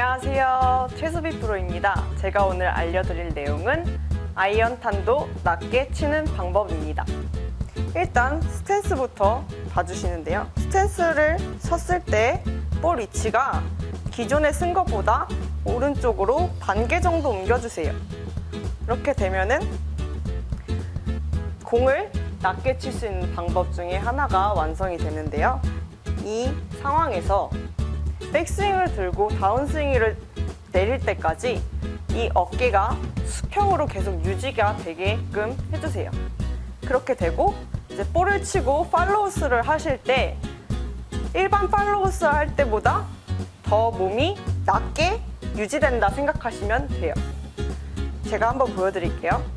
안녕하세요. 최수비 프로입니다. 제가 오늘 알려드릴 내용은 아이언 탄도 낮게 치는 방법입니다. 일단 스탠스부터 봐주시는데요. 스탠스를 섰을 때 볼 위치가 기존에 쓴 것보다 오른쪽으로 반 개 정도 옮겨주세요. 이렇게 되면은 공을 낮게 칠 수 있는 방법 중에 하나가 완성이 되는데요. 이 상황에서 백스윙을 들고 다운스윙을 내릴 때까지 이 어깨가 수평으로 계속 유지가 되게끔 해주세요. 그렇게 되고 이제 볼을 치고 팔로우스를 하실 때 일반 팔로우스 할 때보다 더 몸이 낮게 유지된다 생각하시면 돼요. 제가 한번 보여드릴게요.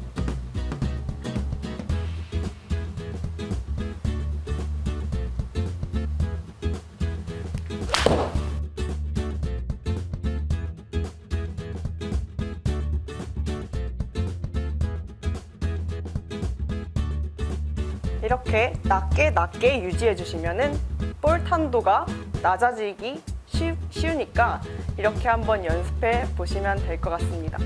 이렇게 낮게 낮게 유지해 주시면은 볼 탄도가 낮아지기 쉬, 쉬우니까 이렇게 한번 연습해 보시면 될 것 같습니다.